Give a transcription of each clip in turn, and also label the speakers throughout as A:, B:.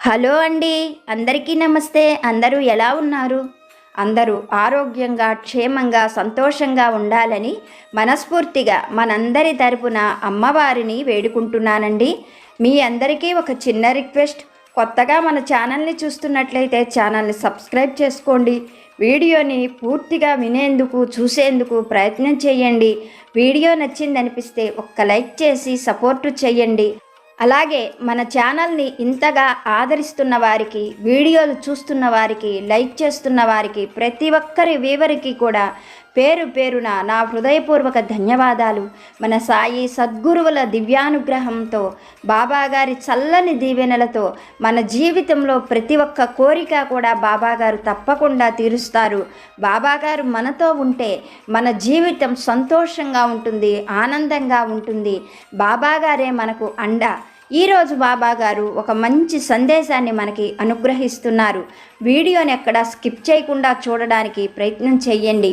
A: Hello అండి అందరికీ నమస్తే. అందరూ ఎలా ఉన్నారు? అందరూ ఆరోగ్యంగా క్షేమంగా సంతోషంగా ఉండాలని మనస్ఫూర్తిగా మనందరి తరపున అమ్మవారిని వేడుకుంటున్నానండి. మీ అందరికీ ఒక చిన్న రిక్వెస్ట్. కొత్తగా మన ఛానల్ని చూస్తున్నట్లయితే ఛానల్ని సబ్స్క్రైబ్ చేసుకోండి. వీడియోని పూర్తిగా వినేందుకు చూసేందుకు ప్రయత్నం చేయండి. వీడియో నచ్చిందనిపిస్తే ఒక్క లైక్ చేసి సపోర్టు చేయండి. అలాగే మన ఛానల్ని ఇంతగా ఆదరిస్తున్న వారికి వీడియోలు చూస్తున్న వారికి లైక్ చేస్తున్న వారికి ప్రతి ఒక్కరి వీవరికి కూడా పేరు పేరున నా హృదయపూర్వక ధన్యవాదాలు. మన సాయి సద్గురువుల దివ్యానుగ్రహంతో బాబాగారి చల్లని దీవెనలతో మన జీవితంలో ప్రతి ఒక్క కోరిక కూడా బాబాగారు తప్పకుండా తీరుస్తారు. బాబాగారు మనతో ఉంటే మన జీవితం సంతోషంగా ఉంటుంది ఆనందంగా ఉంటుంది. బాబాగారే మనకు అండ. ఈరోజు బాబా గారు ఒక మంచి సందేశాన్ని మనకి అనుగ్రహిస్తున్నారు. వీడియోని ఎక్కడ స్కిప్ చేయకుండా చూడడానికి ప్రయత్నం చేయండి.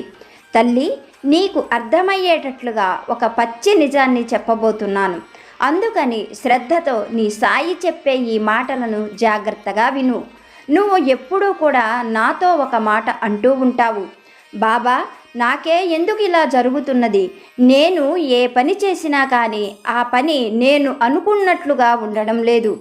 A: తల్లి నీకు అర్థమయ్యేటట్లుగా ఒక పచ్చి నిజాన్ని చెప్పబోతున్నాను. అందుకని శ్రద్ధతో నీ సాయి చెప్పే ఈ మాటలను జాగ్రత్తగా విను. నువ్వు ఎప్పుడూ కూడా నాతో ఒక మాట అంటూ ఉంటావు. బాబా నాకే ఎందుకు ఇలా జరుగుతున్నది? నేను ఏ పని చేసినా కానీ ఆ పని నేను అనుకున్నట్లుగా ఉండడం లేదు.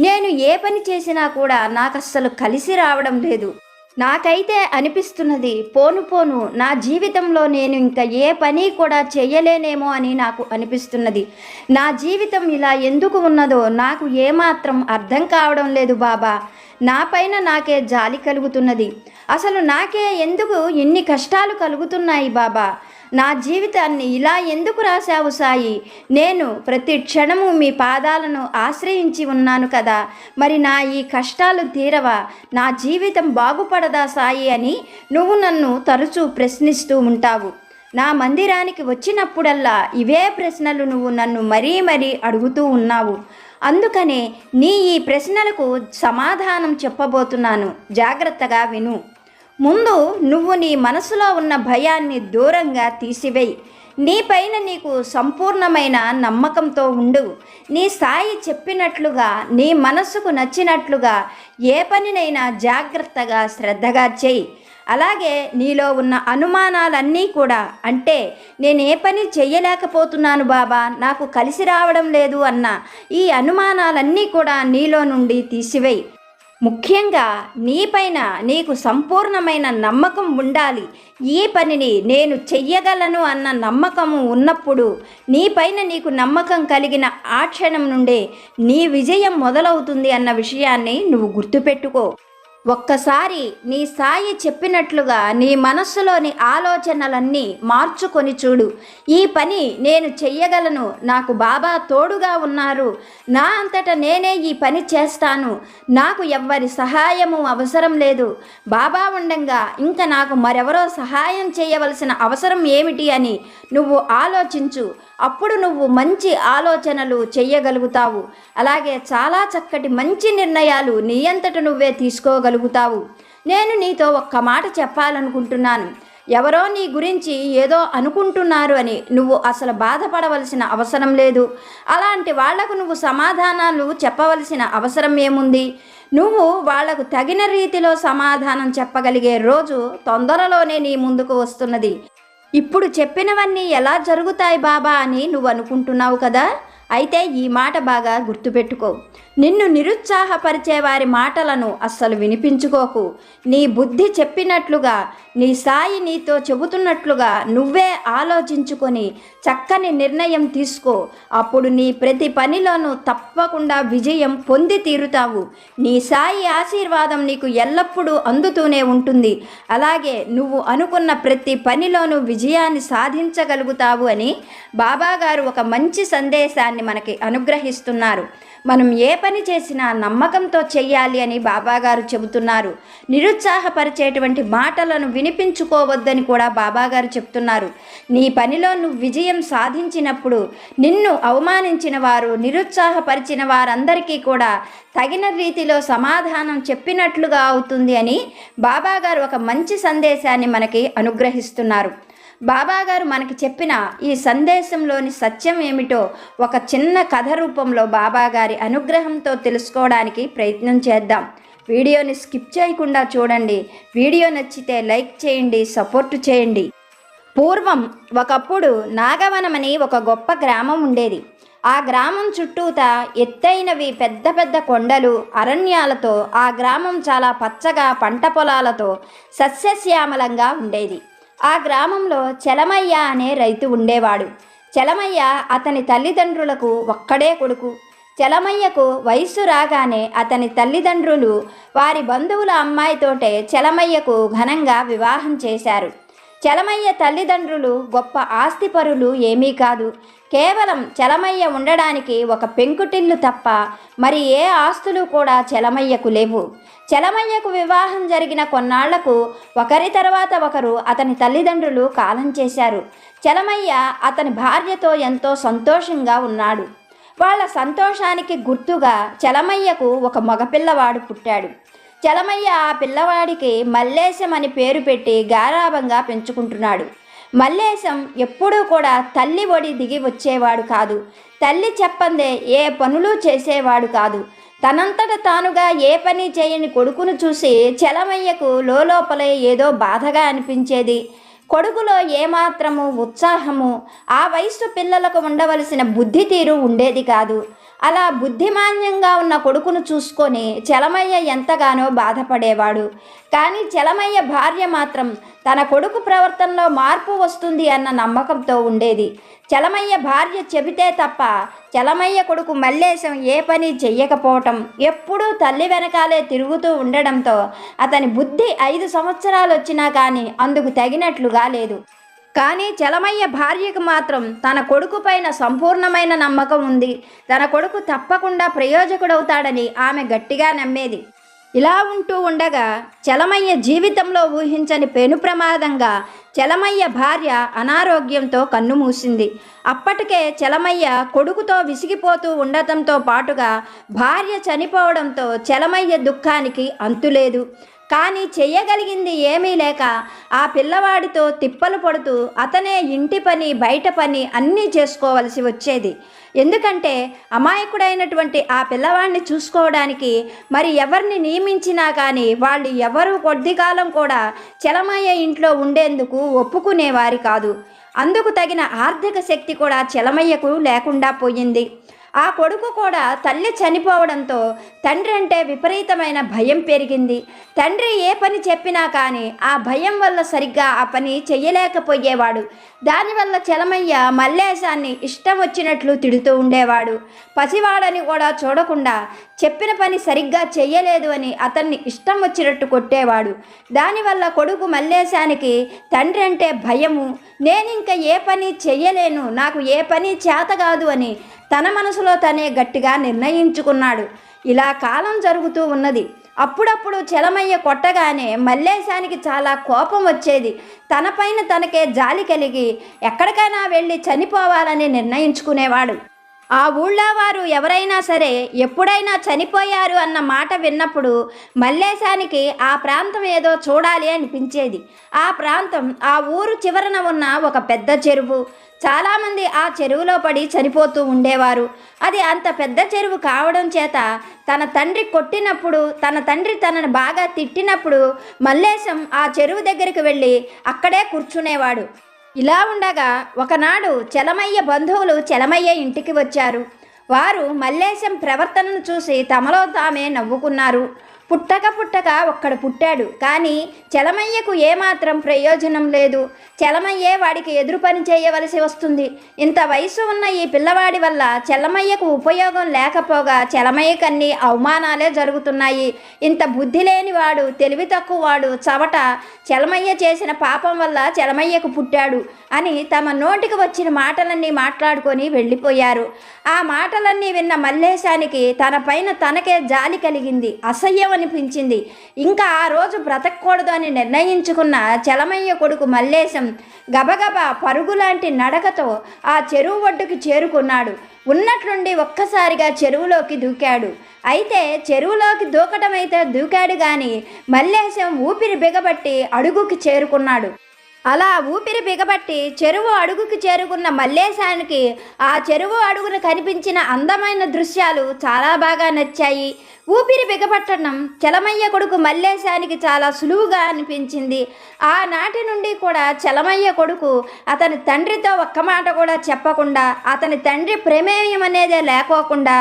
A: నేను ఏ పని చేసినా కూడా నాకు అస్సలు కలిసి రావడం లేదు. నాకైతే అనిపిస్తున్నది పోను పోను నా జీవితంలో నేను ఇంకా ఏ పని కూడా చేయలేనేమో అని నాకు అనిపిస్తున్నది. నా జీవితం ఇలా ఎందుకు ఉన్నదో నాకు ఏమాత్రం అర్థం కావడం లేదు బాబా. నా పైన నాకే జాలి కలుగుతున్నది. అసలు నాకే ఎందుకు ఇన్ని కష్టాలు కలుగుతున్నాయి బాబా? నా జీవితాన్ని ఇలా ఎందుకు రాశావు సాయి? నేను ప్రతి క్షణము మీ పాదాలను ఆశ్రయించి ఉన్నాను కదా. మరి నా ఈ కష్టాలు తీరవా? నా జీవితం బాగుపడదా సాయి అని నువ్వు నన్ను తరచూ ప్రశ్నిస్తూ ఉంటావు. నా మందిరానికి వచ్చినప్పుడల్లా ఇవే ప్రశ్నలు నువ్వు నన్ను మరీ మరీ అడుగుతూ ఉన్నావు. అందుకనే నీ ఈ ప్రశ్నలకు సమాధానం చెప్పబోతున్నాను. జాగ్రత్తగా విను. ముందు నువ్వు నీ మనసులో ఉన్న భయాన్ని దూరంగా తీసివేయి. నీపైన నీకు సంపూర్ణమైన నమ్మకంతో ఉండు. నీ సాయి చెప్పినట్లుగా నీ మనసుకు నచ్చినట్లుగా ఏ పనినైనా జాగ్రత్తగా శ్రద్ధగా చేయి. అలాగే నీలో ఉన్న అనుమానాలన్నీ కూడా అంటే నేను ఏ పని చెయ్యలేకపోతున్నాను బాబా నాకు కలిసి రావడం లేదు అన్న ఈ అనుమానాలన్నీ కూడా నీలో నుండి తీసివేయి. ముఖ్యంగా నీపైన నీకు సంపూర్ణమైన నమ్మకం ఉండాలి. ఈ పనిని నేను చెయ్యగలను అన్న నమ్మకము ఉన్నప్పుడు నీపైన నీకు నమ్మకం కలిగిన ఆ క్షణం నుండే నీ విజయం మొదలవుతుంది అన్న విషయాన్ని నువ్వు గుర్తుపెట్టుకో. ఒక్కసారి నీ సాయి చెప్పినట్లుగా నీ మనస్సులోని ఆలోచనలన్నీ మార్చుకొని చూడు. ఈ పని నేను చెయ్యగలను. నాకు బాబా తోడుగా ఉన్నారు. నా అంతట నేనే ఈ పని చేస్తాను. నాకు ఎవ్వరి సహాయము అవసరం లేదు. బాబా ఉండంగా ఇంకా నాకు మరెవరో సహాయం చేయవలసిన అవసరం ఏమిటి అని నువ్వు ఆలోచించు. అప్పుడు నువ్వు మంచి ఆలోచనలు చెయ్యగలుగుతావు. అలాగే చాలా చక్కటి మంచి నిర్ణయాలు నీ అంతట నువ్వే తీసుకోగలుగుతావు నేను నీతో ఒక్క మాట చెప్పాలనుకుంటున్నాను. ఎవరో నీ గురించి ఏదో అనుకుంటున్నారు అని నువ్వు అసలు బాధపడవలసిన అవసరం లేదు. అలాంటి వాళ్ళకు నువ్వు సమాధానాలు చెప్పవలసిన అవసరం ఏముంది? నువ్వు వాళ్ళకు తగిన రీతిలో సమాధానం చెప్పగలిగే రోజు తొందరలోనే నీ ముందుకు వస్తున్నది. ఇప్పుడు చెప్పినవన్నీ ఎలా జరుగుతాయి బాబా అని నువ్వు అనుకుంటున్నావు కదా? అయితే ఈ మాట బాగా గుర్తుపెట్టుకో. నిన్ను నిరుత్సాహపరిచే వారి మాటలను అస్సలు వినిపించుకోకు. నీ బుద్ధి చెప్పినట్లుగా నీ సాయి నీతో చెబుతున్నట్లుగా నువ్వే ఆలోచించుకొని చక్కని నిర్ణయం తీసుకో. అప్పుడు నీ ప్రతి పనిలోనూ తప్పకుండా విజయం పొంది తీరుతావు. నీ సాయి ఆశీర్వాదం నీకు ఎల్లప్పుడూ అందుతూనే ఉంటుంది. అలాగే నువ్వు అనుకున్న ప్రతి పనిలోనూ విజయాన్ని సాధించగలుగుతావు అని బాబాగారు ఒక మంచి సందేశాన్ని మనకి అనుగ్రహిస్తున్నారు. మనం ఏ పని చేసినా నమ్మకంతో చెయ్యాలి అని బాబాగారు చెబుతున్నారు. నిరుత్సాహపరిచేటువంటి మాటలను వినిపించుకోవద్దని కూడా బాబాగారు చెప్తున్నారు. నీ పనిలో నువ్వు విజయం సాధించినప్పుడు నిన్ను అవమానించిన వారు నిరుత్సాహపరిచిన వారందరికీ కూడా తగిన రీతిలో సమాధానం చెప్పినట్లుగా అవుతుంది అని బాబాగారు ఒక మంచి సందేశాన్ని మనకి అనుగ్రహిస్తున్నారు. బాబాగారు మనకి చెప్పిన ఈ సందేశంలోని సత్యం ఏమిటో ఒక చిన్న కథ రూపంలో బాబాగారి అనుగ్రహంతో తెలుసుకోవడానికి ప్రయత్నం చేద్దాం. వీడియోని స్కిప్ చేయకుండా చూడండి. వీడియో నచ్చితే లైక్ చేయండి సపోర్ట్ చేయండి. పూర్వం ఒకప్పుడు నాగవనమని ఒక గొప్ప గ్రామం ఉండేది. ఆ గ్రామం చుట్టూత ఎత్తైనవి పెద్ద పెద్ద కొండలు అరణ్యాలతో ఆ గ్రామం చాలా పచ్చగా పంట పొలాలతో సస్యశ్యామలంగా ఉండేది. ఆ గ్రామంలో చలమయ్య అనే రైతు ఉండేవాడు. చలమయ్య అతని తల్లిదండ్రులకు ఒక్కడే కొడుకు. చలమయ్యకు వయస్సు రాగానే అతని తల్లిదండ్రులు వారి బంధువుల అమ్మాయితోటే చలమయ్యకు ఘనంగా వివాహం చేశారు. చలమయ్య తల్లిదండ్రులు గొప్ప ఆస్తిపరులు ఏమీ కాదు. కేవలం చలమయ్య ఉండడానికి ఒక పెంకుటిల్లు తప్ప మరి ఏ ఆస్తులు కూడా చలమయ్యకు లేవు. చలమయ్యకు వివాహం జరిగిన కొన్నాళ్ళకు ఒకరి తర్వాత ఒకరు అతని తల్లిదండ్రులు కాలం చేశారు. చలమయ్య అతని భార్యతో ఎంతో సంతోషంగా ఉన్నాడు. వాళ్ళ సంతోషానికి గుర్తుగా చలమయ్యకు ఒక మగపిల్లవాడు పుట్టాడు. చలమయ్య ఆ పిల్లవాడికి మల్లేశం అని పేరు పెట్టి గారాభంగా పెంచుకుంటున్నాడు. మల్లేశం ఎప్పుడూ కూడా తల్లి ఒడి దిగి వచ్చేవాడు కాదు. తల్లి చెప్పందే ఏ పనులు చేసేవాడు కాదు. తనంతట తానుగా ఏ పని చేయని కొడుకును చూసి చలమయ్యకు లోపలే ఏదో బాధగా అనిపించేది. కొడుకులో ఏమాత్రము ఉత్సాహము ఆ వయస్సు పిల్లలకు ఉండవలసిన బుద్ధి తీరు ఉండేది కాదు. అలా బుద్ధిమాన్యంగా ఉన్న కొడుకును చూసుకొని చలమయ్య ఎంతగానో బాధపడేవాడు. కానీ చలమయ్య భార్య మాత్రం తన కొడుకు ప్రవర్తనలో మార్పు వస్తుంది అన్న నమ్మకంతో ఉండేది. చలమయ్య భార్య చెబితే తప్ప చలమయ్య కొడుకు మల్లేశం ఏ పని చెయ్యకపోవటం ఎప్పుడూ తల్లి వెనకాలే తిరుగుతూ ఉండడంతో అతని బుద్ధి ఐదు సంవత్సరాలు వచ్చినా కానీ అందుకు తగినట్లుగా లేదు. కానీ చలమయ్య భార్యకు మాత్రం తన కొడుకు పైన సంపూర్ణమైన నమ్మకం ఉంది. తన కొడుకు తప్పకుండా ప్రయోజకుడవుతాడని ఆమె గట్టిగా నమ్మేది. ఇలా ఉంటూ ఉండగా చలమయ్య జీవితంలో ఊహించని పెను ప్రమాదంగా చలమయ్య భార్య అనారోగ్యంతో కన్నుమూసింది అప్పటికే చలమయ్య కొడుకుతో విసిగిపోతూ ఉండటంతో పాటుగా భార్య చనిపోవడంతో చలమయ్య దుఃఖానికి అంతులేదు. కానీ చెయ్యగలిగింది ఏమీ లేక ఆ పిల్లవాడితో తిప్పలు పడుతూ అతనే ఇంటి పని బయట పని అన్నీ చేసుకోవలసి వచ్చేది. ఎందుకంటే అమాయకుడైనటువంటి ఆ పిల్లవాడిని చూసుకోవడానికి మరి ఎవరిని నియమించినా కానీ వాళ్ళు ఎవరు కొద్ది కాలం కూడా చలమయ్య ఇంట్లో ఉండేందుకు ఒప్పుకునేవారి కాదు. అందుకు తగిన ఆర్థిక శక్తి కూడా చలమయ్యకు లేకుండా పోయింది. ఆ కొడుకు కూడా తల్లి చనిపోవడంతో తండ్రి అంటే విపరీతమైన భయం పెరిగింది. తండ్రి ఏ పని చెప్పినా కానీ ఆ భయం వల్ల సరిగ్గా ఆ పని చెయ్యలేకపోయేవాడు. దానివల్ల చలమయ్య మల్లేశాన్ని ఇష్టం వచ్చినట్లు తిడుతూ ఉండేవాడు. పసివాడని కూడా చూడకుండా చెప్పిన పని సరిగ్గా చెయ్యలేదు అని అతన్ని ఇష్టం వచ్చినట్టు కొట్టేవాడు. దానివల్ల కొడుకు మల్లేశానికి తండ్రి అంటే భయము. నేనింక ఏ పని చెయ్యలేను నాకు ఏ పని చేత కాదు అని తన మనసులో తనే గట్టిగా నిర్ణయించుకున్నాడు. ఇలా కాలం జరుగుతూ ఉన్నది. అప్పుడప్పుడు చలమయ్య కొట్టగానే మల్లేశానికి చాలా కోపం వచ్చేది. తనపైన తనకే జాలి కలిగి ఎక్కడికైనా వెళ్ళి చనిపోవాలని నిర్ణయించుకునేవాడు. ఆ ఊళ్ళో వారు ఎవరైనా సరే ఎప్పుడైనా చనిపోయారు అన్న మాట విన్నప్పుడు మల్లేశానికి ఆ ప్రాంతం ఏదో చూడాలి అనిపించేది. ఆ ప్రాంతం ఆ ఊరు చివరన ఉన్న ఒక పెద్ద చెరువు. చాలామంది ఆ చెరువులో పడి చనిపోతూ ఉండేవారు. అది అంత పెద్ద చెరువు కావడం చేత తన తండ్రి కొట్టినప్పుడు తన తండ్రి తనను బాగా తిట్టినప్పుడు మల్లేశం ఆ చెరువు దగ్గరికి వెళ్ళి అక్కడే కూర్చునేవాడు. ఇలా ఉండగా ఒకనాడు చలమయ్య బంధువులు చలమయ్య ఇంటికి వచ్చారు. వారు మల్లేశం ప్రవర్తనను చూసి తమలో తామే నవ్వుకున్నారు. పుట్టక పుట్టక ఒక్కడు పుట్టాడు. కానీ చలమయ్యకు ఏమాత్రం ప్రయోజనం లేదు. చలమయ్యే వాడికి ఎదురు పని చేయవలసి వస్తుంది. ఇంత వయసు ఉన్న ఈ పిల్లవాడి వల్ల చలమయ్యకు ఉపయోగం లేకపోగా చలమయ్యకన్ని అవమానాలే జరుగుతున్నాయి. ఇంత బుద్ధి లేనివాడు తెలివి తక్కువవాడు చవట చలమయ్య చేసిన పాపం వల్ల చలమయ్యకు పుట్టాడు అని తమ నోటికి వచ్చిన మాటలన్నీ మాట్లాడుకొని వెళ్ళిపోయారు. ఆ మాటలన్నీ విన్న మల్లేశానికి తన పైన తనకే జాలి కలిగింది. అసహ్యం అనిపించింది ఇంకా ఆ రోజు బ్రతకూడదు అని నిర్ణయించుకున్న చలమయ్య కొడుకు మల్లేశం గబగబా పరుగులాంటి నడకతో ఆ చెరువు ఒడ్డుకి చేరుకున్నాడు. ఉన్నట్లుండి ఒక్కసారిగా చెరువులోకి దూకాడు. అయితే చెరువులోకి దూకటమైతే దూకాడు కానీ మల్లేశం ఊపిరి బిగబట్టి అడుగుకి చేరుకున్నాడు. అలా ఊపిరి బిగబట్టి చెరువు అడుగుకి చేరుకున్న మల్లేశానికి ఆ చెరువు అడుగున కనిపించిన అందమైన దృశ్యాలు చాలా బాగా నచ్చాయి. ఊపిరి బిగపట్టడం చలమయ్య కొడుకు మల్లేశానికి చాలా సులువుగా అనిపించింది. ఆనాటి నుండి కూడా చలమయ్య కొడుకు అతని తండ్రితో ఒక్క మాట కూడా చెప్పకుండా అతని తండ్రి ప్రమేయం అనేదే లేకోకుండా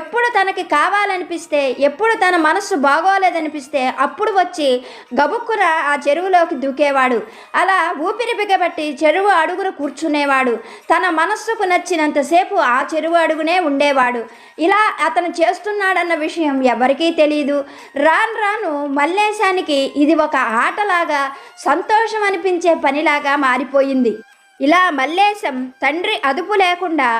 A: ఎప్పుడు తనకి కావాలనిపిస్తే ఎప్పుడు తన మనస్సు బాగోలేదనిపిస్తే అప్పుడు వచ్చి గబుక్కున ఆ చెరువులోకి దూకేవాడు. అలా ఊపిరి బిగబట్టి చెరువు అడుగును కూర్చునేవాడు. తన మనస్సుకు నచ్చినంతసేపు ఆ చెరువు అడుగునే ఉండేవాడు. ఇలా అతను చేస్తున్నాడన్న విషయం ఎవరికీ తెలియదు రాను రాను మల్లేశానికి ఇది ఒక ఆటలాగా సంతోషం అనిపించే పనిలాగా మారిపోయింది. ఇలా మల్లేశం తండ్రి అదుపు లేకుండా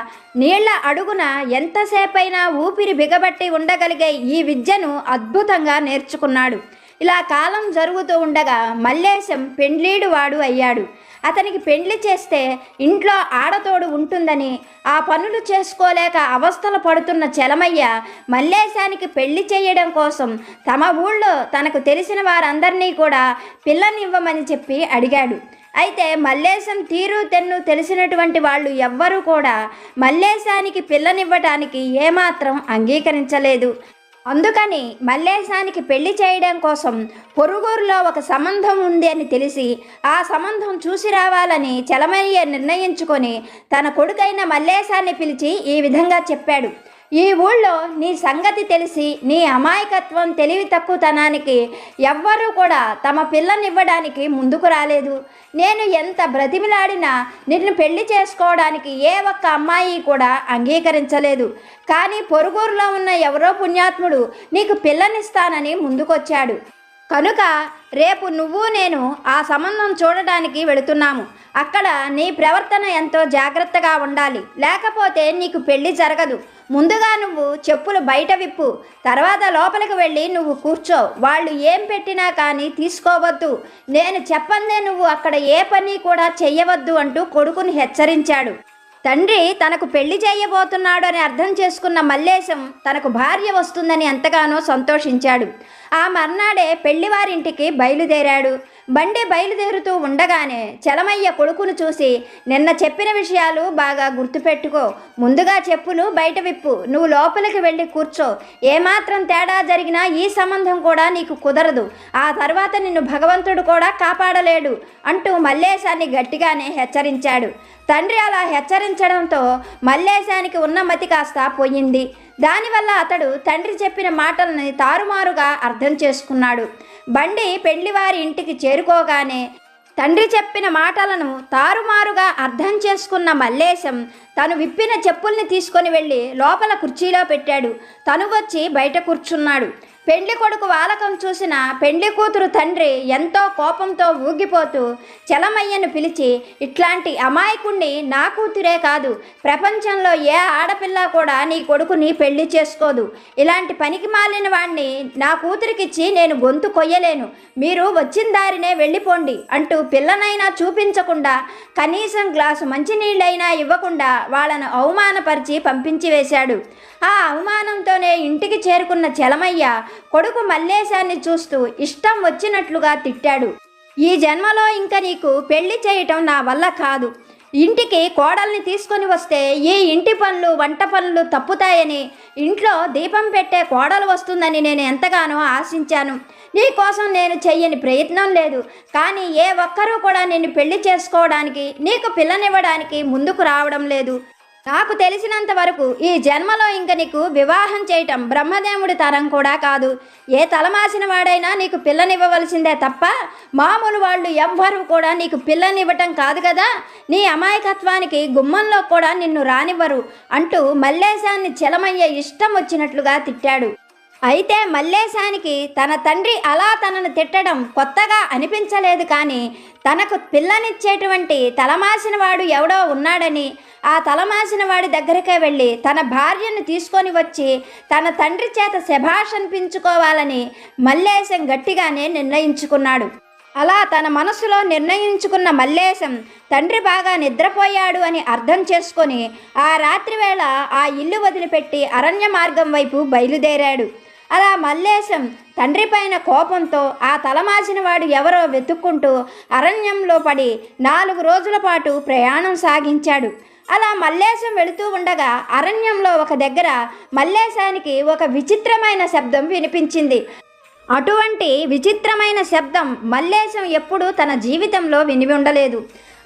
A: నీళ్ళ అడుగున ఎంతసేపైనా ఊపిరి బిగబట్టి ఉండగలిగే ఈ విద్యను అద్భుతంగా నేర్చుకున్నాడు. ఇలా కాలం జరుగుతూ ఉండగా మల్లేశం పెండ్లీడు వాడు అయ్యాడు. అతనికి పెండ్లి చేస్తే ఇంట్లో ఆడతోడు ఉంటుందని ఆ పనులు చేసుకోలేక అవస్థలు పడుతున్న చలమయ్య మల్లేశానికి పెళ్ళి చేయడం కోసం తమ ఊళ్ళో తనకు తెలిసిన వారందరినీ కూడా పిల్లనివ్వమని చెప్పి అడిగాడు. అయితే మల్లేశం తీరు తెన్ను తెలిసినటువంటి వాళ్ళు ఎవ్వరూ కూడా మల్లేశానికి పిల్లనివ్వటానికి ఏమాత్రం అంగీకరించలేదు. అందుకని మల్లేశానికి పెళ్ళి చేయడం కోసం పొరుగురులో ఒక సంబంధం ఉంది అని తెలిసి ఆ సంబంధం చూసి రావాలని చలమయ్య నిర్ణయించుకొని తన కొడుకైన మల్లేశాన్ని పిలిచి ఈ విధంగా చెప్పాడు. ఈ ఊళ్ళో నీ సంగతి తెలిసి నీ అమాయకత్వం తెలివి తక్కువతనానికి ఎవ్వరూ కూడా తమ పిల్లనివ్వడానికి ముందుకు రాలేదు. నేను ఎంత బ్రతిమిలాడినా నిన్ను పెళ్ళి చేసుకోవడానికి ఏ ఒక్క అమ్మాయి కూడా అంగీకరించలేదు. కానీ పొరుగురులో ఉన్న ఎవరో పుణ్యాత్ముడు నీకు పిల్లనిస్తానని ముందుకొచ్చాడు. కనుక రేపు నువ్వు నేను ఆ సంబంధం చూడటానికి వెళుతున్నాము. అక్కడ నీ ప్రవర్తన ఎంతో జాగ్రత్తగా ఉండాలి. లేకపోతే నీకు పెళ్ళి జరగదు. ముందుగా నువ్వు చెప్పులు బయట విప్పు. తర్వాత లోపలికి వెళ్ళి నువ్వు కూర్చో. వాళ్ళు ఏం పెట్టినా కానీ తీసుకోవద్దు. నేను చెప్పందే నువ్వు అక్కడ ఏ పని కూడా చెయ్యవద్దు అంటూ కొడుకుని హెచ్చరించాడు. తండ్రి తనకు పెళ్ళి చేయబోతున్నాడు అని అర్థం చేసుకున్న మల్లేశం తనకు భార్య వస్తుందని ఎంతగానో సంతోషించాడు. ఆ మర్నాడే పెళ్ళివారింటికి బయలుదేరాడు. బండి బయలుదేరుతూ ఉండగానే చలమయ్య కొడుకును చూసి నిన్న చెప్పిన విషయాలు బాగా గుర్తుపెట్టుకో. ముందుగా చెప్పులు బయట విప్పు. నువ్వు లోపలికి వెళ్ళి కూర్చో. ఏమాత్రం తేడా జరిగినా ఈ సంబంధం కూడా నీకు కుదరదు. ఆ తర్వాత నిన్ను భగవంతుడు కూడా కాపాడలేడు అంటూ మల్లేశాన్ని గట్టిగానే హెచ్చరించాడు. తండ్రి అలా హెచ్చరించడంతో మల్లేశానికి ఉన్న మతి కాస్త పోయింది. దానివల్ల అతడు తండ్రి చెప్పిన మాటలని తారుమారుగా అర్థం చేసుకున్నాడు. బండి పెళ్ళివారి ఇంటికి చేరుకోగానే తండ్రి చెప్పిన మాటలను తారుమారుగా అర్థం చేసుకున్న మల్లేశం తను విప్పిన చెప్పుల్ని తీసుకొని వెళ్ళి లోపల కుర్చీలో పెట్టాడు. తను వచ్చి బయట కూర్చున్నాడు. పెండ్లి కొడుకు వాలకం చూసిన పెండ్లి కూతురు తండ్రి ఎంతో కోపంతో ఊగిపోతూ చలమయ్యను పిలిచి ఇట్లాంటి అమాయకుణ్ణి నా కూతురే కాదు. ప్రపంచంలో ఏ ఆడపిల్ల కూడా నీ కొడుకుని పెళ్ళి చేసుకోదు. ఇలాంటి పనికి మాలిన వాణ్ణి నా కూతురికిచ్చి నేను గొంతు కొయ్యలేను. మీరు వచ్చిన దారినే వెళ్ళిపోండి అంటూ పిల్లనైనా చూపించకుండా కనీసం గ్లాసు మంచినీళ్ళైనా ఇవ్వకుండా వాళ్ళను అవమానపరిచి పంపించి వేశాడు. ఆ అవమానంతోనే ఇంటికి చేరుకున్న చలమయ్య కొడుకు మల్లేశాన్ని చూస్తూ ఇష్టం వచ్చినట్లుగా తిట్టాడు. ఈ జన్మలో ఇంక నీకు పెళ్ళి చేయటం నా వల్ల కాదు. ఇంటికి కోడల్ని తీసుకొని వస్తే ఈ ఇంటి పనులు వంట పనులు తప్పుతాయని ఇంట్లో దీపం పెట్టే కోడలు వస్తుందని నేను ఎంతగానో ఆశించాను. నీ కోసం నేను చెయ్యని ప్రయత్నం లేదు. కానీ ఏ ఒక్కరూ కూడా నిన్ను పెళ్ళి చేసుకోవడానికి నీకు పిల్లనివ్వడానికి ముందుకు రావడం లేదు. నాకు తెలిసినంత వరకు ఈ జన్మలో ఇంక నీకు వివాహం చేయటం బ్రహ్మదేవుడి తరం కూడా కాదు. ఏ తలమాసిన వాడైనా నీకు పిల్లనివ్వవలసిందే తప్ప మామూలు వాళ్ళు ఎవ్వరూ కూడా నీకు పిల్లనివ్వటం కాదు కదా. నీ అమాయకత్వానికి గుమ్మంలో కూడా నిన్ను రానివ్వరు అంటూ మల్లేశాన్ని చెలమయ్య ఇష్టం వచ్చినట్లుగా తిట్టాడు. అయితే మల్లేశానికి తన తండ్రి అలా తనను తిట్టడం కొత్తగా అనిపించలేదు కానీ తనకు పిల్లనిచ్చేటువంటి తలమాసిన వాడు ఎవడో ఉన్నాడని ఆ తలమాసిన వాడి దగ్గరికే వెళ్ళి తన భార్యను తీసుకొని వచ్చి తన తండ్రి చేత శభాష్ అనిపించుకోవాలని మల్లేశం గట్టిగానే నిర్ణయించుకున్నాడు. అలా తన మనసులో నిర్ణయించుకున్న మల్లేశం తండ్రి బాగా నిద్రపోయాడు అని అర్థం చేసుకొని ఆ రాత్రివేళ ఆ ఇల్లు వదిలిపెట్టి అరణ్య మార్గం వైపు బయలుదేరాడు. అలా మల్లేశం తండ్రి పైన కోపంతో ఆ తలమాసిన వాడు ఎవరో వెతుక్కుంటూ అరణ్యంలో పడి నాలుగు రోజుల పాటు ప్రయాణం సాగించాడు. అలా మల్లేశం వెళుతూ ఉండగా అరణ్యంలో ఒక దగ్గర మల్లేశానికి ఒక విచిత్రమైన శబ్దం వినిపించింది. అటువంటి విచిత్రమైన శబ్దం మల్లేశం ఎప్పుడూ తన జీవితంలో విని ఉండలేదు.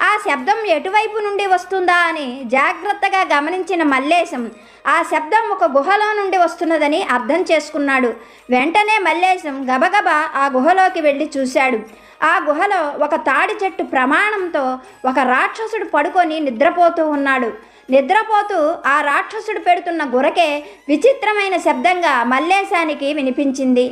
A: ఆ శబ్దం ఎటువైపు నుండి వస్తుందా అని జాగ్రత్తగా గమనించిన మల్లేశం ఆ శబ్దం ఒక గుహలో నుండి వస్తున్నదని అర్థం చేసుకున్నాడు. వెంటనే మల్లేశం గబగబా ఆ గుహలోకి వెళ్ళి చూశాడు. ఆ గుహలో ఒక తాడి చెట్టు ప్రమాణంతో ఒక రాక్షసుడు పడుకొని నిద్రపోతూ ఉన్నాడు. నిద్రపోతూ ఆ రాక్షసుడు పెడుతున్న గురకే విచిత్రమైన శబ్దంగా మల్లేశానికి వినిపించింది.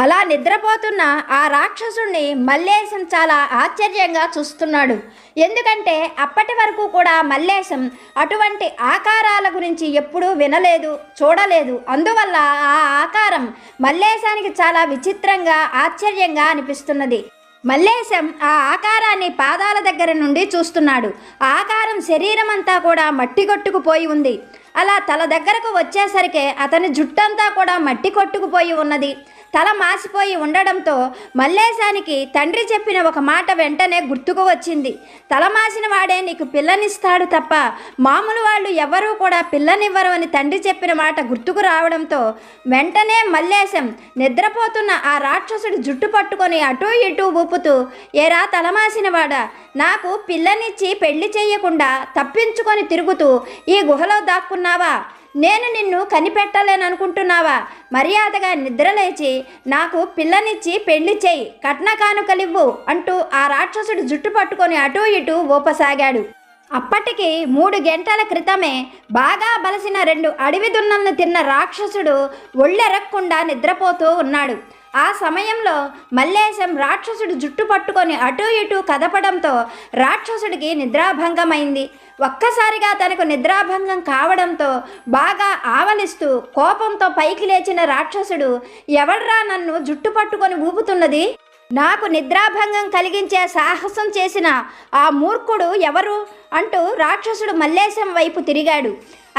A: అలా నిద్రపోతున్న ఆ రాక్షసుణ్ణి మల్లేశం చాలా ఆశ్చర్యంగా చూస్తున్నాడు. ఎందుకంటే అప్పటి వరకు కూడా మల్లేశం అటువంటి ఆకారాల గురించి ఎప్పుడూ వినలేదు చూడలేదు. అందువల్ల ఆ ఆకారం మల్లేశానికి చాలా విచిత్రంగా ఆశ్చర్యంగా అనిపిస్తున్నది. మల్లేశం ఆ ఆకారాన్ని పాదాల దగ్గర నుండి చూస్తున్నాడు. ఆకారం శరీరం అంతా కూడా మట్టి కొట్టుకుపోయి ఉంది. అలా తల దగ్గరకు వచ్చేసరికి అతని జుట్టంతా కూడా మట్టి కొట్టుకుపోయి ఉన్నది. తల మాసిపోయి ఉండడంతో మల్లేశానికి తండ్రి చెప్పిన ఒక మాట వెంటనే గుర్తుకు వచ్చింది. తల మాసిన వాడే నీకు పిల్లనిస్తాడు తప్ప మామూలు వాళ్ళు ఎవరూ కూడా పిల్లనివ్వరు అని తండ్రి చెప్పిన మాట గుర్తుకు రావడంతో వెంటనే మల్లేశం నిద్రపోతున్న ఆ రాక్షసుడి జుట్టు పట్టుకొని అటూ ఇటూ ఊపుతూ ఏరా తలమాసిన వాడా నాకు పిల్లనిచ్చి పెళ్ళి చేయకుండా తప్పించుకొని తిరుగుతూ ఈ గుహలో దాక్కున్నావా? నేను నిన్ను కనిపెట్టలేననుకుంటున్నావా మర్యాదగా నిద్రలేచి నాకు పిల్లనిచ్చి పెళ్ళి చేయి కట్న కానుకలివ్వు అంటూ ఆ రాక్షసుడు జుట్టు పట్టుకొని అటూ ఇటూ ఊపసాగాడు. అప్పటికి మూడు గంటల క్రితమే బాగా బలసిన రెండు అడవి దున్నలను తిన్న రాక్షసుడు ఒళ్ళెరక్కుండా నిద్రపోతూ ఉన్నాడు. ఆ సమయంలో మల్లేశం రాక్షసుడు జుట్టు పట్టుకొని అటూ ఇటూ కదపడంతో రాక్షసుడికి నిద్రాభంగమైంది. ఒక్కసారిగా తనకు నిద్రాభంగం కావడంతో బాగా ఆవలిస్తూ కోపంతో పైకి లేచిన రాక్షసుడు ఎవడ్రా నన్ను జుట్టు పట్టుకొని ఊపుతున్నది? నాకు నిద్రాభంగం కలిగించే సాహసం చేసిన ఆ మూర్ఖుడు ఎవరు అంటూ రాక్షసుడు మల్లేశం వైపు తిరిగాడు.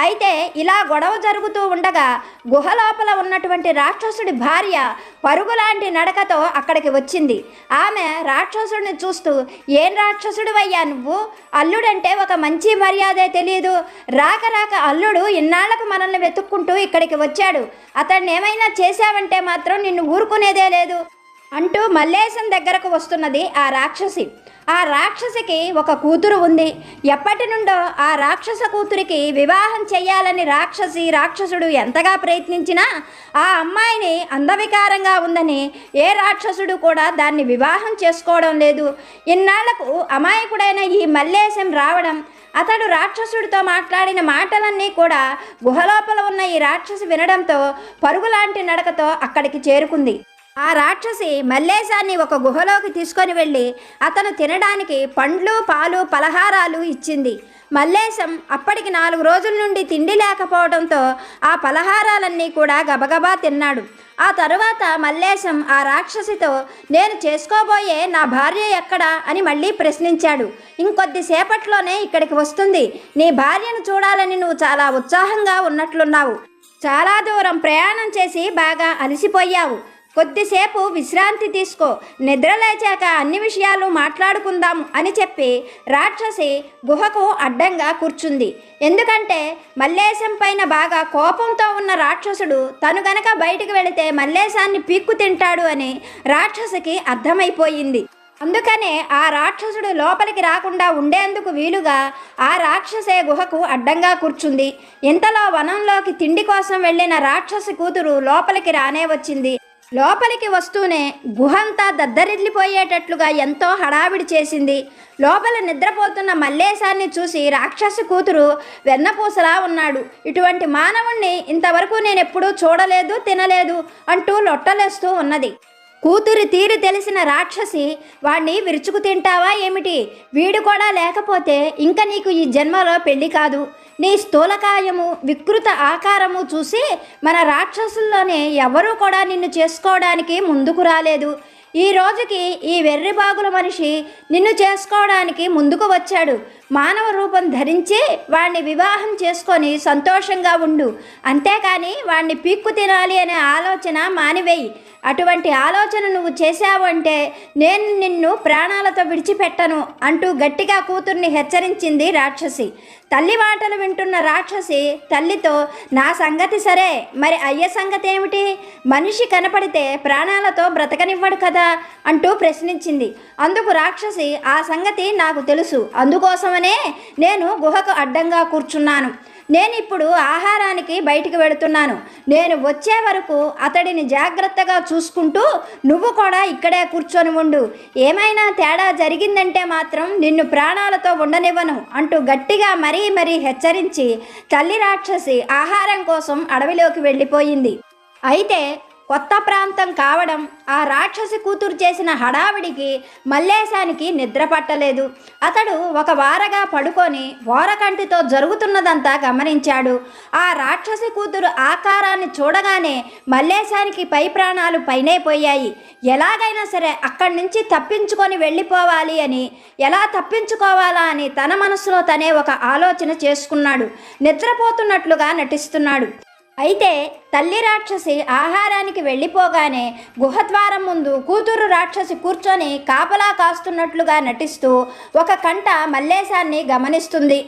A: అయితే ఇలా గొడవ జరుగుతూ ఉండగా గుహలోపల ఉన్నటువంటి రాక్షసుడి భార్య పరుగులాంటి నడకతో అక్కడికి వచ్చింది. ఆమె రాక్షసుడిని చూస్తూ ఏం రాక్షసుడు అయ్యా నువ్వు? అల్లుడంటే ఒక మంచి మర్యాదే తెలియదు రాక రాక అల్లుడు ఇన్నాళ్ళకు మనల్ని వెతుక్కుంటూ ఇక్కడికి వచ్చాడు. అతన్ని ఏమైనా చేశావంటే మాత్రం నిన్ను ఊరుకునేదే లేదు. అంటూ మల్లేశం దగ్గరకు వస్తున్నది ఆ రాక్షసి. ఆ రాక్షసికి ఒక కూతురు ఉంది. ఎప్పటి నుండో ఆ రాక్షస కూతురికి వివాహం చేయాలని రాక్షసి రాక్షసుడు ఎంతగా ప్రయత్నించినా ఆ అమ్మాయిని అందవికారంగా ఉందని ఏ రాక్షసుడు కూడా దాన్ని వివాహం చేసుకోవడం లేదు. ఇన్నాళ్ళకు అమాయకుడైన ఈ మల్లేశం రావడం అతడు రాక్షసుడితో మాట్లాడిన మాటలన్నీ కూడా గుహలోపల ఉన్న ఈ రాక్షసి వినడంతో పరుగులాంటి నడకతో అక్కడికి చేరుకుంది. ఆ రాక్షసి మల్లేశాన్ని ఒక గుహలోకి తీసుకొని వెళ్ళి అతను తినడానికి పండ్లు పాలు పలహారాలు ఇచ్చింది. మల్లేశం అప్పటికి నాలుగు రోజుల నుండి తిండి లేకపోవడంతో ఆ పలహారాలన్నీ కూడా గబగబా తిన్నాడు. ఆ తరువాత మల్లేశం ఆ రాక్షసితో నేను చేసుకోబోయే నా భార్య ఎక్కడా? అని మళ్ళీ ప్రశ్నించాడు. ఇంకొద్దిసేపట్లోనే ఇక్కడికి వస్తుంది. నీ భార్యను చూడాలని నువ్వు చాలా ఉత్సాహంగా ఉన్నట్లున్నావు. చాలా దూరం ప్రయాణం చేసి బాగా అలసిపోయావు. కొద్దిసేపు విశ్రాంతి తీసుకో. నిద్ర లేచాక అన్ని విషయాలు మాట్లాడుకుందాం అని చెప్పి రాక్షసి గుహకు అడ్డంగా కూర్చుంది. ఎందుకంటే మల్లేశం పైన బాగా కోపంతో ఉన్న రాక్షసుడు తను గనక బయటికి వెళితే మల్లేశాన్ని పీక్కు తింటాడు అని రాక్షసికి అర్థమైపోయింది. అందుకనే ఆ రాక్షసుడు లోపలికి రాకుండా ఉండేందుకు వీలుగా ఆ రాక్షసే గుహకు అడ్డంగా కూర్చుంది. ఇంతలో వనంలోకి తిండి కోసం వెళ్ళిన రాక్షసి కూతురు లోపలికి రానే వచ్చింది. లోపలికి వస్తూనే గుహంతా దద్దరిల్లిపోయేటట్లుగా ఎంతో హడావిడి చేసింది. లోపల నిద్రపోతున్న మల్లేశాన్ని చూసి రాక్షసి కూతురు వెన్నపూసలా ఉన్నాడు. ఇటువంటి మానవుణ్ణి ఇంతవరకు నేను ఎప్పుడూ చూడలేదు తినలేదు అంటూ లొట్టలేస్తూ ఉన్నది. కూతురి తీరు తెలిసిన రాక్షసి వాణ్ణి విరుచుకు తింటావా ఏమిటి? వీడు కూడా లేకపోతే ఇంక నీకు ఈ జన్మలో పెళ్ళి కాదు. నీ స్థూలకాయము వికృత ఆకారము చూసి మన రాక్షసుల్లోనే ఎవరూ కూడా నిన్ను చేసుకోవడానికి ముందుకు రాలేదు. ఈ రోజుకి ఈ వెర్రిబాగుల మనిషి నిన్ను చేసుకోవడానికి ముందుకు వచ్చాడు. మానవ రూపం ధరించి వాణ్ణి వివాహం చేసుకొని సంతోషంగా ఉండు. అంతేకాని వాణ్ణి పీక్కు తినాలి అనే ఆలోచన మానివేయి. అటువంటి ఆలోచన నువ్వు చేశావు అంటే నేను నిన్ను ప్రాణాలతో విడిచిపెట్టను అంటూ గట్టిగా కూతుర్ని హెచ్చరించింది రాక్షసి. తల్లి మాటలు వింటున్న రాక్షసి తల్లితో నా సంగతి సరే మరి అయ్య సంగతి ఏమిటి మనిషి కనపడితే ప్రాణాలతో బ్రతకనివ్వడు కదా అంటూ ప్రశ్నించింది. అందుకు రాక్షసి ఆ సంగతి నాకు తెలుసు. అందుకోసమనే నేను గుహకు అడ్డంగా కూర్చున్నాను. నేను ఇప్పుడు ఆహారానికి బయటికి వెళుతున్నాను. నేను వచ్చే వరకు అతడిని జాగ్రత్తగా చూసుకుంటూ నువ్వు కూడా ఇక్కడే కూర్చొని ఉండు. ఏమైనా తేడా జరిగిందంటే మాత్రం నిన్ను ప్రాణాలతో ఉండనివ్వను అంటూ గట్టిగా మరీ మరీ హెచ్చరించి తల్లి రాక్షసి ఆహారం కోసం అడవిలోకి వెళ్ళిపోయింది. అయితే కొత్త ప్రాంతం కావడం ఆ రాక్షసి కూతురు చేసిన హడావిడికి మల్లేశానికి నిద్ర పట్టలేదు. అతడు ఒక వారగా పడుకొని ఓరకంటితో జరుగుతున్నదంతా గమనించాడు. ఆ రాక్షసి కూతురు ఆకారాన్ని చూడగానే మల్లేశానికి పై ప్రాణాలు పైనే పోయాయి. ఎలాగైనా సరే అక్కడి నుంచి తప్పించుకొని వెళ్ళిపోవాలి అని ఎలా తప్పించుకోవాలా అని తన మనసులో తనే ఒక ఆలోచన చేసుకున్నాడు. నిద్రపోతున్నట్లుగా నటిస్తున్నాడు. అయితే తల్లి రాక్షసి ఆహారానికి వెళ్ళిపోగానే గుహద్వారం ముందు కూతురు రాక్షసి కూర్చొని కాపలా కాస్తున్నట్లుగా నటిస్తూ ఒక కంట మల్లేశాన్ని గమనిస్తుంది.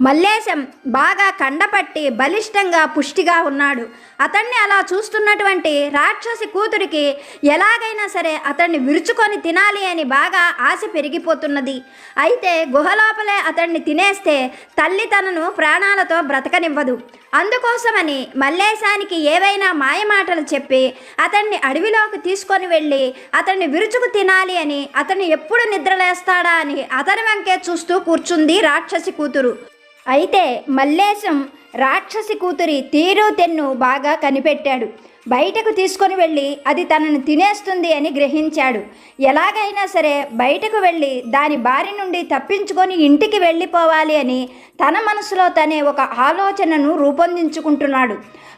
A: మల్లేశం బాగా కండపట్టి బలిష్టంగా పుష్టిగా ఉన్నాడు. అతన్ని అలా చూస్తున్నటువంటి రాక్షసి కూతురికి ఎలాగైనా సరే అతన్ని విరుచుకొని తినాలి అని బాగా ఆశ పెరిగిపోతున్నది. అయితే గుహలోపలే అతన్ని తినేస్తే తల్లి తనను ప్రాణాలతో బ్రతకనివ్వదు. అందుకోసమని మల్లేశానికి ఏవైనా మాయమాటలు చెప్పి అతన్ని అడవిలోకి తీసుకొని వెళ్ళి అతన్ని విరుచుకు తినాలి అని అతన్ని ఎప్పుడు నిద్రలేస్తాడా అని అతని వంకే చూస్తూ కూర్చుంది రాక్షసి కూతురు. అయితే మల్లేశం రాక్షసి కూతురి తీరు తెన్ను బాగా కనిపెట్టాడు. బయటకు తీసుకొని వెళ్ళి అది తనను తినేస్తుంది అని గ్రహించాడు. ఎలాగైనా సరే బయటకు వెళ్ళి దాని బారి నుండి తప్పించుకొని ఇంటికి వెళ్ళిపోవాలి అని తన మనసులో తనే ఒక ఆలోచనను రూపొందించుకుంటున్నాడు.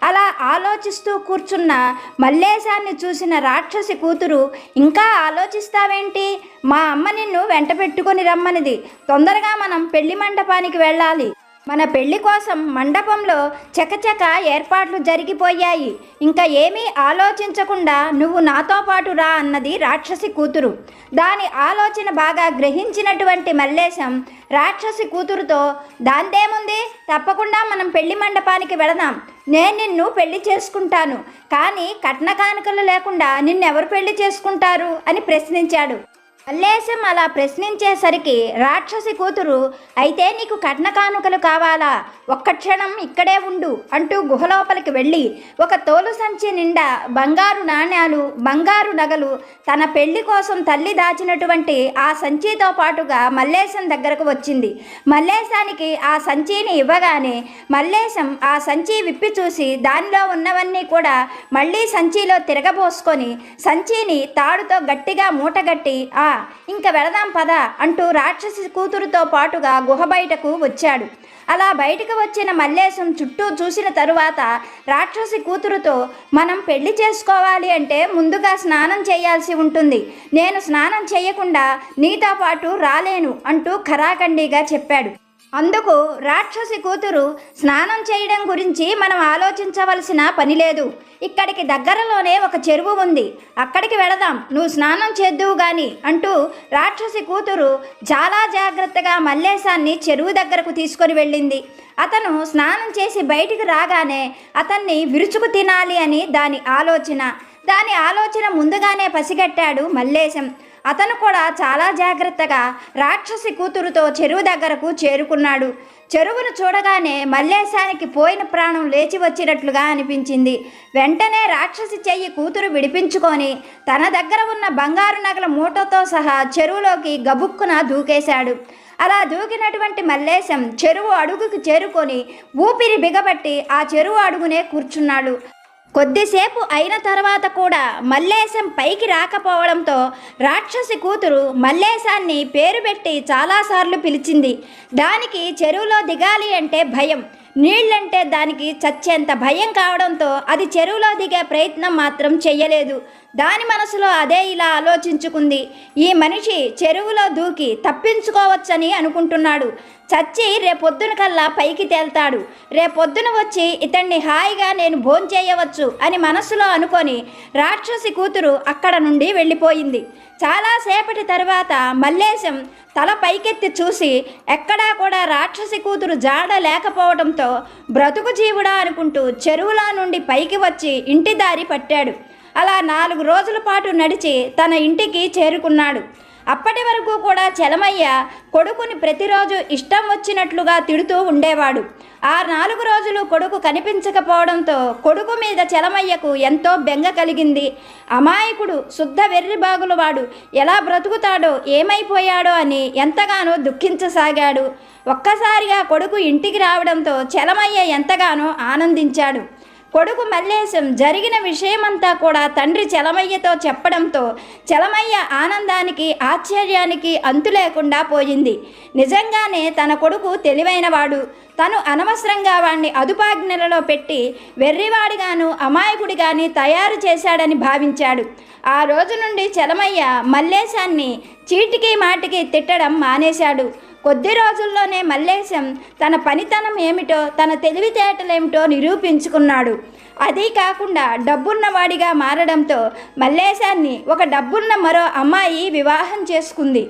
A: అలా ఆలోచిస్తూ కూర్చున్న మల్లేశాన్ని చూసిన రాక్షసి కూతురు ఇంకా ఆలోచిస్తావేంటి? మా అమ్మ నిన్ను వెంట పెట్టుకొని రమ్మనిది. తొందరగా మనం పెళ్ళి మండపానికి వెళ్ళాలి. మన పెళ్ళి కోసం మండపంలో చకచక ఏర్పాట్లు జరిగిపోయాయి. ఇంకా ఏమీ ఆలోచించకుండా నువ్వు నాతో పాటు రా అన్నది రాక్షసి కూతురు. దాని ఆలోచన బాగా గ్రహించినటువంటి మల్లేశం రాక్షసి కూతురుతో దాందేముంది? తప్పకుండా మనం పెళ్ళి మండపానికి వెళదాం. నేను నిన్ను పెళ్ళి చేసుకుంటాను. కానీ కట్న కానుకలు లేకుండా నిన్నెవరు పెళ్ళి చేసుకుంటారు? అని ప్రశ్నించాడు. మల్లేశం అలా ప్రశ్నించేసరికి రాక్షసి కూతురు అయితే నీకు కట్న కానుకలు కావాలా? ఒక్క క్షణం ఇక్కడే ఉండు అంటూ గుహలోపలికి వెళ్ళి ఒక తోలు సంచి నిండా బంగారు నాణ్యాలు బంగారు నగలు తన పెళ్ళి కోసం తల్లి దాచినటువంటి ఆ సంచితో పాటుగా మల్లేశం దగ్గరకు వచ్చింది. మల్లేశానికి ఆ సంచిని ఇవ్వగానే మల్లేశం ఆ సంచి విప్పి చూసి దానిలో ఉన్నవన్నీ కూడా మళ్ళీ సంచిలో తిరగబోసుకొని సంచిని తాడుతో గట్టిగా మూటగట్టి ఆ ఇంక వెళదాం పద అంటూ రాక్షసి కూతురుతో పాటుగా గుహ బయటకు వచ్చాడు. అలా బయటకు వచ్చిన మల్లేశం చుట్టూ చూసిన తరువాత రాక్షసి కూతురుతో మనం పెళ్ళి చేసుకోవాలి అంటే ముందుగా స్నానం చేయాల్సి ఉంటుంది. నేను స్నానం చేయకుండా నీతో పాటు రాలేను అంటూ ఖరాఖండిగా చెప్పాడు. అందుకు రాక్షసి కూతురు స్నానం చేయడం గురించి మనం ఆలోచించవలసిన పని లేదు. ఇక్కడికి దగ్గరలోనే ఒక చెరువు ఉంది. అక్కడికి వెళదాం. నువ్వు స్నానం చేద్దువు గాని అంటూ రాక్షసి కూతురు చాలా జాగ్రత్తగా మల్లేశాన్ని చెరువు దగ్గరకు తీసుకొని వెళ్ళింది. అతను స్నానం చేసి బయటికి రాగానే అతన్ని విరుచుకు తినాలి అని దాని ఆలోచన. దాని ఆలోచన ముందుగానే పసిగట్టాడు మల్లేశం. అతను కూడా చాలా జాగ్రత్తగా రాక్షసి కూతురుతో చెరువు దగ్గరకు చేరుకున్నాడు. చెరువును చూడగానే మల్లేశానికి పోయిన ప్రాణం లేచి వచ్చినట్లుగా అనిపించింది. వెంటనే రాక్షసి చెయ్యి కూతురు విడిపించుకొని తన దగ్గర ఉన్న బంగారు నగల మూటతో సహా చెరువులోకి గబుక్కున దూకేశాడు. అలా దూకినటువంటి మల్లేశం చెరువు అడుగుకు చేరుకొని ఊపిరి బిగబట్టి ఆ చెరువు అడుగునే కూర్చున్నాడు. కొద్దిసేపు అయిన తర్వాత కూడా మల్లేశం పైకి రాకపోవడంతో రాక్షసి కూతురు మల్లేశాన్ని పేరు పెట్టి చాలాసార్లు పిలిచింది. దానికి చెరువులో దిగాలి అంటే భయం. నీళ్ళంటే దానికి చచ్చేంత భయం కావడంతో అది చెరువులో దిగే ప్రయత్నం మాత్రం చెయ్యలేదు. దాని మనసులో అదే ఇలా ఆలోచించుకుంది. ఈ మనిషి చెరువులో దూకి తప్పించుకోవచ్చని అనుకుంటున్నాడు. చచ్చి రేపొద్దున కల్లా పైకి తేల్తాడు. రేపొద్దున వచ్చి ఇతన్ని హాయిగా నేను భోంచేయవచ్చు అని మనసులో అనుకొని రాక్షసి కూతురు అక్కడ నుండి వెళ్ళిపోయింది. చాలాసేపటి తర్వాత మల్లేశం తల పైకెత్తి చూసి ఎక్కడా కూడా రాక్షసి కూతురు జాడ లేకపోవడంతో బ్రతుకు జీవుడా అనుకుంటూ చెరువులా నుండి పైకి వచ్చి ఇంటి దారి పట్టాడు. అలా నాలుగు రోజుల పాటు నడిచి తన ఇంటికి చేరుకున్నాడు. అప్పటి వరకు కూడా చలమయ్య కొడుకుని ప్రతిరోజు ఇష్టం వచ్చినట్లుగా తిడుతూ ఉండేవాడు. ఆ నాలుగు రోజులు కొడుకు కనిపించకపోవడంతో కొడుకు మీద చలమయ్యకు ఎంతో బెంగ కలిగింది. అమాయకుడు శుద్ధ వెర్రిబాగుల వాడు ఎలా బ్రతుకుతాడో ఏమైపోయాడో అని ఎంతగానో దుఃఖించసాగాడు. ఒక్కసారిగా కొడుకు ఇంటికి రావడంతో చలమయ్య ఎంతగానో ఆనందించాడు. కొడుకు మల్లేశం జరిగిన విషయమంతా కూడా తండ్రి చలమయ్యతో చెప్పడంతో చలమయ్య ఆనందానికి ఆశ్చర్యానికి అంతు లేకుండా పోయింది. నిజంగానే తన కొడుకు తెలివైనవాడు. తను అనవసరంగా వాణ్ణి అదుపాజ్ఞలలో పెట్టి వెర్రివాడిగాను అమాయకుడిగాని తయారు చేశాడని భావించాడు. ఆ రోజు నుండి చలమయ్య మల్లేశాన్ని చీటికి మాటికి తిట్టడం మానేశాడు. కొద్ది రోజుల్లోనే మల్లేశం తన పనితనం ఏమిటో తన తెలివితేటలేమిటో నిరూపించుకున్నాడు. అదీ కాకుండా డబ్బున్నవాడిగా మారడంతో మల్లేశాన్ని ఒక డబ్బున్న మరో అమ్మాయి వివాహం చేసుకుంది.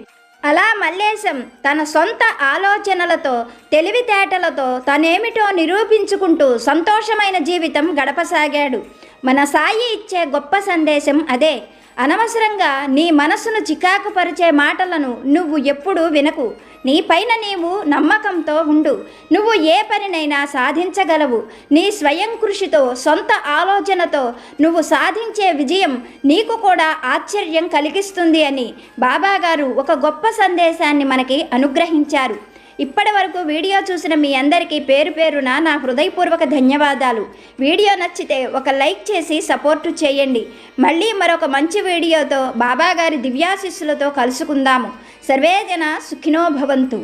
A: అలా మల్లేశం తన సొంత ఆలోచనలతో తెలివితేటలతో తనేమిటో నిరూపించుకుంటూ సంతోషమైన జీవితం గడపసాగాడు. మన సాయి ఇచ్చే గొప్ప సందేశం అదే. అనవసరంగా నీ మనసును చికాకుపరిచే మాటలను నువ్వు ఎప్పుడూ వినకు. నీ పైన నీవు నమ్మకంతో ఉండు. నువ్వు ఏ పనినైనా సాధించగలవు. నీ స్వయం కృషితో సొంత ఆలోచనతో నువ్వు సాధించే విజయం నీకు కూడా ఆశ్చర్యం కలిగిస్తుంది అని బాబాగారు ఒక గొప్ప సందేశాన్ని మనకి అనుగ్రహించారు. ఇప్పటి వరకు వీడియో చూసిన మీ అందరికీ పేరు పేరున నా హృదయపూర్వక ధన్యవాదాలు. వీడియో నచ్చితే ఒక లైక్ చేసి సపోర్టు చేయండి. మళ్ళీ మరొక మంచి వీడియోతో బాబాగారి దివ్యాశిస్సులతో కలుసుకుందాము. సర్వేజన సుఖినో భవంతు.